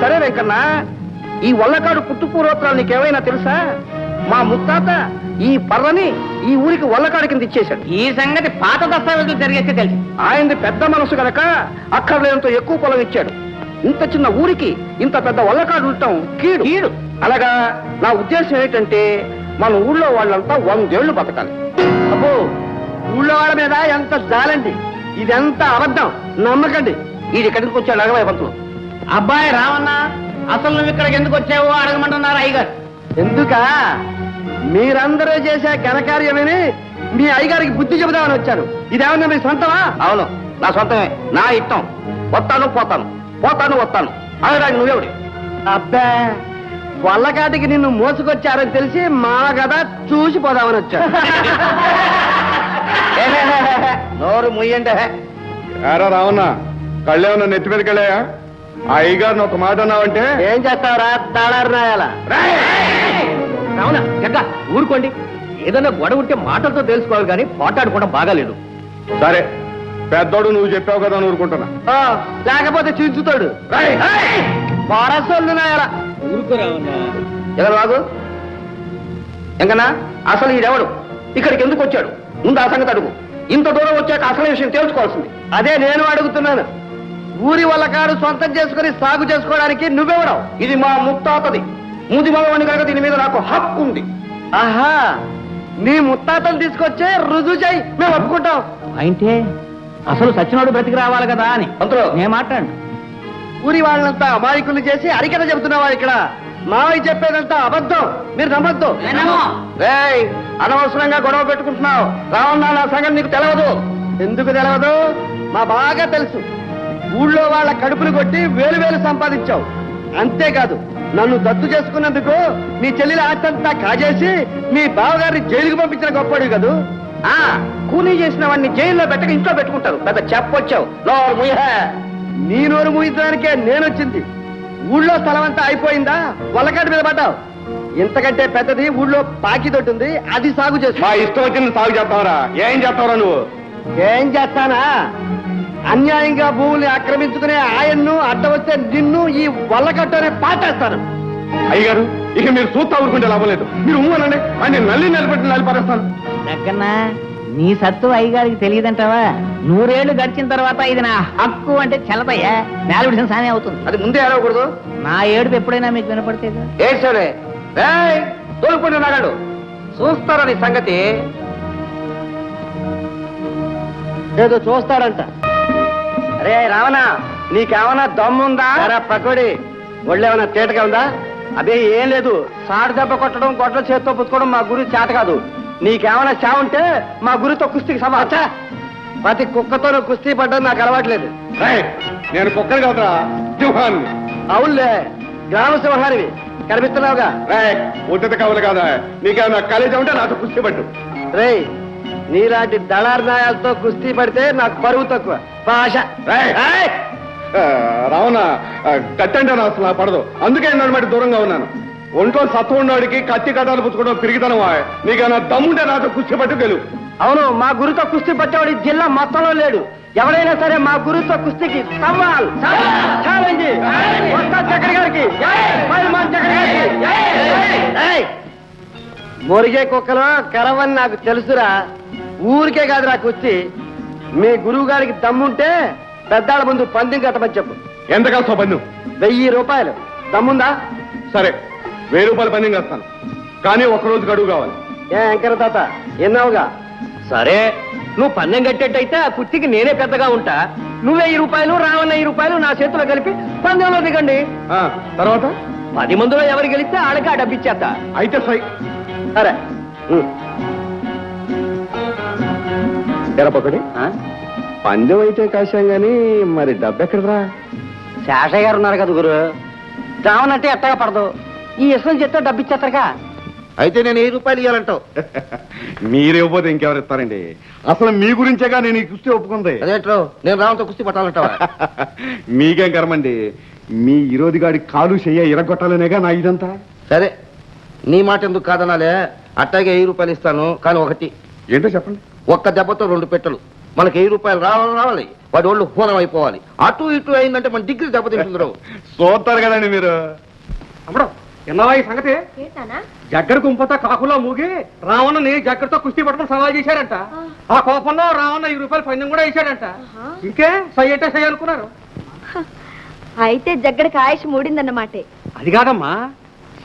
సరే వెంకన్న ఈ వల్లకాడు పుట్టు పూర్వోత్తరాలు నీకేమైనా తెలుసా? మా ముత్తాత ఈ పర్రని ఈ ఊరికి వల్లకాడు కింద ఇచ్చేశాడు. ఈ సంగతి పాత దస్తావేజులు జరిగేస్తే తెలుసు. ఆయనది పెద్ద మనసు గనక అక్కర్లేనంత ఎక్కువ పొలం ఇచ్చాడు. ఇంత చిన్న ఊరికి ఇంత పెద్ద వల్లకాడు ఉండటం కీడు. కీడు. అలాగా నా ఉద్దేశం ఏంటంటే మన ఊళ్ళో వాళ్ళంతా వందేళ్ళు బతకాలి. అబ్బో ఊళ్ళో వాళ్ళ మీద ఎంత జాలండి. ఇదెంత అబద్ధం. నమ్మకండి. ఇది ఎక్కడికి వచ్చాడు అగవై పంతులు అబ్బాయి రావన్న అసలు నువ్వు ఇక్కడికి ఎందుకు వచ్చావో అడగమంటున్నారు అయ్యగారు. ఎందుక? మీరందరూ చేసే ఘనకార్యమని మీ అయ్యగారికి బుద్ధి చెబుదామని వచ్చాను. ఇదేమన్నా మీ సొంతమా? అవును నా సొంతమే. నా ఇష్టం. వస్తాను పోతాను. పోతాను వస్తాను. అనడానికి నువ్వెవడి అబ్బా వల్లకాటికి నిన్ను మోసుకొచ్చారని తెలిసి మా కదా చూసి పోదామని వచ్చాను. నోరు ముయ్యండి. రావణ కళ్ళేమన్నా నెత్తి మీదకి వెళ్ళాయా? ఆ అయ్యగారిని ఒక మాట అన్నావంటే? ఏం చేస్తావరా? తాడారు నాయాల అవునా జగ్గ ఊరుకోండి. ఏదైనా గొడవ ఉంటే మాటలతో తెలుసుకోవాలి కానీ పోటాడుకోవడం బాగాలేదు. సరే పెద్దోడు నువ్వు చెప్పావు కదా అని ఊరుకుంటున్నా. ఆ, లేకపోతే చించుతాడు. ఎవరు బాగు ఎంకన్నా అసలు ఈడెవడు? ఇక్కడికి ఎందుకు వచ్చాడు? ముందు ఆ సంగతి అడుగు. ఇంత దూరం వచ్చాక అసలు విషయం తెలుసుకోవాల్సింది అదే నేను అడుగుతున్నాను. ఊరి వల్ల కాడు సొంతం చేసుకుని సాగు చేసుకోవడానికి నువ్వెవడవు? ఇది మా ముత్తాతది. ముది మగవాణి కనుక దీని మీద నాకు హక్కు ఉంది. ఆహా నీ ముత్తాతలు తీసుకొచ్చే రుజువు చేయి. మేము ఒప్పుకుంటాం. అయితే అసలు సచ్చినోడు బ్రతికి రావాలి కదా అని. అంతలో? నేను మాట్లాడు ఊరి వాళ్ళంతా అమాయకులు చేసి అరికత చెబుతున్నావా ఇక్కడ? మావయ్య చెప్పేదంతా అబద్ధం. మీరు నమ్మద్దు. రేయ్ అనవసరంగా గొడవ పెట్టుకుంటున్నావు. రావన్నా నా సంగతి నీకు తెలవదు. ఎందుకు తెలవదు? మా బాగా తెలుసు. ఊళ్ళో వాళ్ళ కడుపులు కొట్టి వేలు వేలు సంపాదించావు. అంతేకాదు నన్ను దత్తు చేసుకున్నందుకు నీ చెల్లెల ఆస్తంతా కాజేసి నీ బావగారిని జైలుకు పంపించిన గొప్పడు కదూ? ఆ కూలీ చేసిన వాడిని జైల్లో పెట్టక ఇంట్లో పెట్టుకుంటారు. పెద్ద చెప్పొచ్చావు నోరు ముయ్య నీ నోరు ముయించడానికే నేనొచ్చింది. ఊళ్ళో స్థలం అంతా అయిపోయిందా? వల్లకాటి మీద పడ్డావు. ఇంతకంటే పెద్దది ఊళ్ళో పాకితోటి ఉంది. అది సాగు చేసు. మా ఇష్టం వచ్చింది సాగు చేస్తావరా. ఏం చేస్తావరా నువ్వు? ఏం చేస్తానా? అన్యాయంగా భూముల్ని ఆక్రమించుకునే ఆయన్ను అడ్డ వస్తే నిన్ను ఈ వల్లకట్టనే పాటేస్తాను అయ్యగారు ఇక మీరు చూస్తా ఊరుకుంటే లాభం లేదు. మీరు ఊమనండి అని నల్లి నిలబెట్టి నలిపరేస్తాను జగ్గన్నా నీ సత్తు అయ్యగారికి తెలియదంటావా? నూరేళ్ళు గడిచిన తర్వాత ఇది నా హక్కు అంటే చల్లదయ్యా నేలవిడిసిన సానే అవుతుంది. అది ముందే అరవకూడదు నా ఏడుపు ఎప్పుడైనా మీకు వినపడితే ఏడ్చాడే. తోలుకుంటూ నగాడు. చూస్తారని సంగతి? ఏదో చూస్తారంట అరే రావణ నీకేమన్నా దమ్ముందా? పకోడి. ఒళ్ళేమన్నా తేటగా ఉందా? అదే ఏం లేదు. సాడు దెబ్బ కొట్టడం గొడ్ల చేత్తో పుచ్చుకోవడం మా గురి చేత కాదు. నీకేమైనా చా ఉంటే మా గురితో కుస్తీకి సమాచా ప్రతి కుక్కతోనూ కుస్తీ పడ్డం నాకు అలవాట్లేదు రేయ్, నేను కుక్కని కాదురా సింహాన్ని అవునులే గ్రామ సింహానివి. కనిపిస్తున్నావుగా? రేయ్, ఉద్దత కవులు కాదా నీకేమన్నా కాలేజీ ఉంటే నాతో కుస్తీ పట్టు. రేయ్ నీలాంటి దళార్ నాయాలతో కుస్తీ పడితే నాకు పరువు తక్కువ. భాష అంటే నాకు అసలు పడదు అందుకే నన్నమాట దూరంగా ఉన్నాను. ఒంట్లో సత్వ ఉన్నవాడికి కత్తి కథాలు పుచ్చుకోవడం పెరిగితనవా నీకేమన్నా దమ్ముంటే నాతో కుస్తీ పట్టు గెలువు అవును మా గురుతో కుస్తీ పట్టేవాడు జిల్లా మొత్తంలో లేడు. ఎవడైనా సరే మా గురుతో కుస్తీకి సవాల్. ఛాలెంజ్ చక్ర గారికి! మురిగే కుక్కలో కరవని నాకు తెలుసురా. ఊరికే కాదురా కుస్తీ మీ గురువు గారికి దమ్ముంటే పెద్దాళ్ళ ముందు పందెం కట్టమని చెప్పు. ఎంత కాస్తో పన్ను వెయ్యి రూపాయలు. దమ్ముందా? సరే వెయ్యి రూపాయలు పని చేస్తాను కానీ ఒక రోజు గడువు కావాలి. ఏ వెంకర తాత ఎన్నావుగా? సరే నువ్వు పన్నెం కట్టేట్టయితే ఆ కుర్తికి నేనే పెద్దగా ఉంటా. నువ్వు వెయ్యి రూపాయలు రావన్న వెయ్యి రూపాయలు నా చేతిలో కలిపి పందెంలో దిగండి. ఆ, తర్వాత? పది మందిలో ఎవరు గెలిస్తే ఆడకి ఆ డబ్బిచ్చేస్తా అయితే సై సరే. ఎరపొకటి పందెం అయితే కాశాం గాని మరి డబ్బెక్కడరా శేషయ్య గారు ఉన్నారు కదా గురు. రావనంటే ఎట్టగా పడదు. ఈ ఇసులు చెప్తే డబ్బు ఇచ్చేస్తారుగా. అయితే నేను వెయ్యి రూపాయలు ఇవ్వాలంటావు మీరేకపోతే ఇంకెవరు ఇస్తారండి? అసలు మీ గురించేగా నేను ఈ కుస్తీ ఒప్పుకుంది. అదేంటో నేను రావంతో కుస్తీ పట్టాలంటావా? మీకేం కర్మండి? మీ ఈరోజు గాడి కాలు చెయ్య ఇరగొట్టాలనేగా నా ఇదంతా? సరే నీ మాట ఎందుకు కాదనాలే? అట్టాగే వెయ్యి రూపాయలు ఇస్తాను కానీ ఒకటి. ఏంటో చెప్పండి. ఒక్క దెబ్బతో రెండు పెట్టెలు. మనకి వెయ్యి రూపాయలు రావాలి రావాలి. వాడి ఒళ్ళు హూనం అయిపోవాలి. అటు ఇటు అయిందంటే మన డిగ్రీ దెబ్బతింటుంది రావు చూస్తారు కదండి మీరు. అమ్మడు ఎన్నవా ఈ సంగతి? జగ్గర గుంపతో కాకులో మూగి రావణని జగ్గరతో కుస్తీ పట్టుకుని సవాల్ చేశారంట ఆ. కోపంలో రావణ ఈ రూపాయలు పందెం కూడా వేశాడంట. ఇంకే సై అంటే సై అనుకున్నారు. అయితే జగ్గడికి ఆయుష్ మూడిందన్నమాటే అది కాదమ్మా.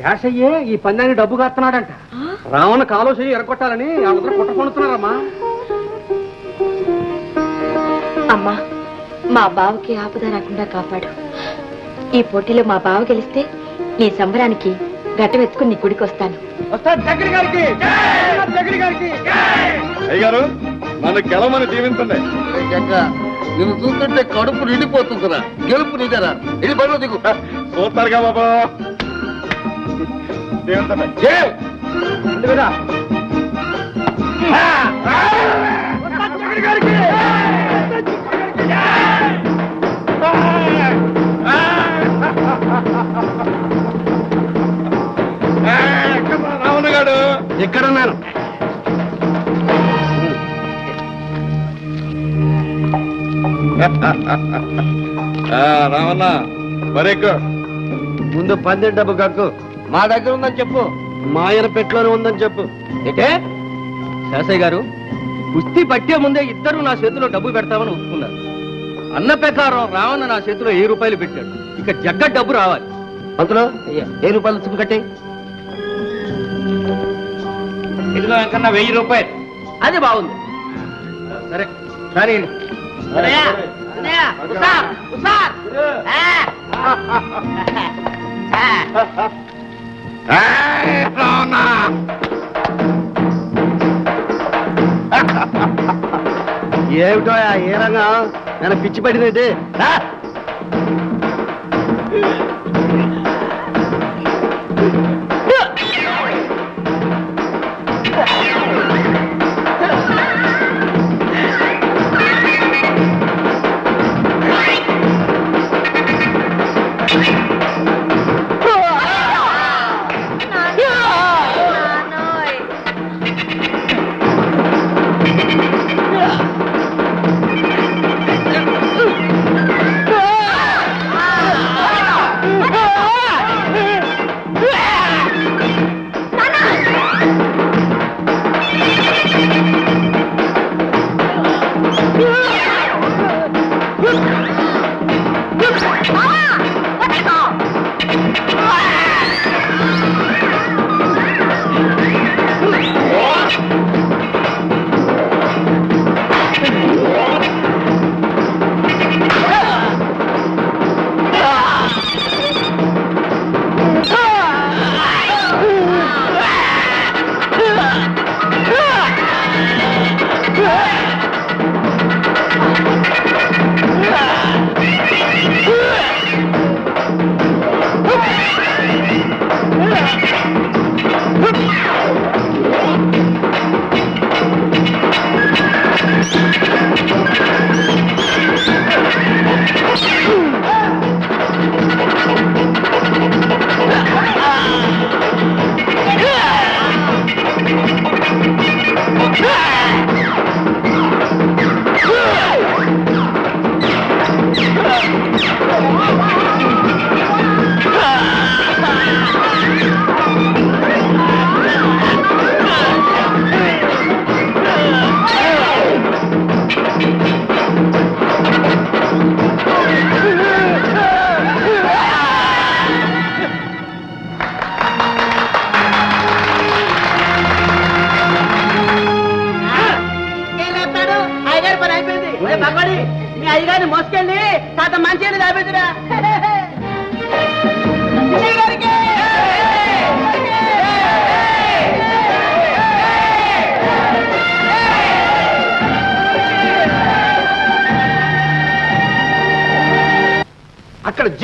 శేషయ్యే ఈ పందాన్ని డబ్బు కాస్తున్నాడంట రావణ కాలో చెయ్యి ఎరగొట్టాలని వాళ్ళందరూ కుట్రపడుతున్నారమ్మా అమ్మా మా బావకి ఆపద రాకుండా కాపాడు. ఈ పోటీలో మా బావ గెలిస్తే నీ సంబరానికి గట్టవెత్తుకుని నీ గుడికి వస్తాను అయ్యగారు నన్ను జగ్గ నిన్ను చూస్తుంటే కడుపు నిండిపోతుందిరా. గెలుపు నీదేరా. ఇది బరిలో దిగు. చూస్తారుగా బాబా. దీవించండి జై! అందుకదా జగ్గరి గారికి రావణ గాడు ఎక్కడున్నాను రావణ మరెక్కు? ముందు పందెం డబ్బు కక్కు. మా దగ్గర ఉందని చెప్పు. మాయన పెట్లోనే ఉందని చెప్పు. ఏంటే? శాసయ్య గారు కుస్తీ పట్టే ముందే ఇద్దరు నా చేతిలో డబ్బు పెడతామని ఒప్పుకున్నారు. అన్న ప్రకారం రావణ నా చేతిలో ఏ రూపాయలు పెట్టాడు? ఇక జగ్గ డబ్బు రావాలి. అంతలో అయ్యా. ఏ రూపాయలు చుమ్ము కట్టే? ఇదిలో కన్నా వెయ్యి రూపాయలు. అది బాగుంది. సరే కానీ ఏమిటో ఏ రంగం? నేను పిచ్చి పడిందంటే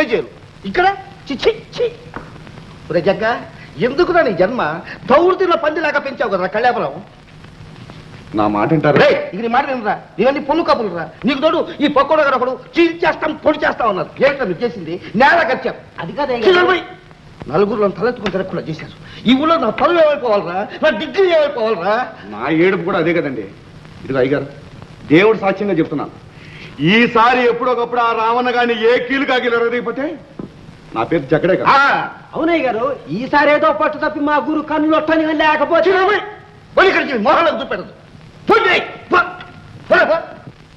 అక్కడ జేజేలు ఇక్కడ? చిచ్చి చి జగ్గ ఎందుకు నీ జన్మ దౌర్తిలో పందిలాగా పెంచావు కదా కళ్యాపురం? నా మాట వింటారు? రేయ్, ఇక నీ మాట వినరా? ఇవన్నీ పొల్లు కబులు రా నీకు తోడు ఈ పక్కోడు ఒకడు చీల్చేస్తాం పొడి చేస్తా ఉన్నారు ఏంటో మీరు చేసింది? నేల కచ్చాం అది కాదే నలుగురు తలెత్తుకుని తిరగకుండా చేశారు. ఈ ఊళ్ళో నా పనులు ఏమైపోవాలరా? నా డిగ్రీ ఏమైపోవాలరా? నా ఏడుపు కూడా అదే కదండి. ఇది అయ్యగారు దేవుడు సాక్ష్యంగా చెప్తున్నాను. ఈసారి ఎప్పుడొకప్పుడు ఆ రావణ గాని ఏ కీలు కాకిలరకపోతే నా పేరు చక్కడే కదా. అవునయ్య గారు ఈసారి ఏదో పట్టు తప్పి మా గురు కన్నులు ఒట్టని లేకపోతే మొహలకు చూపెడదు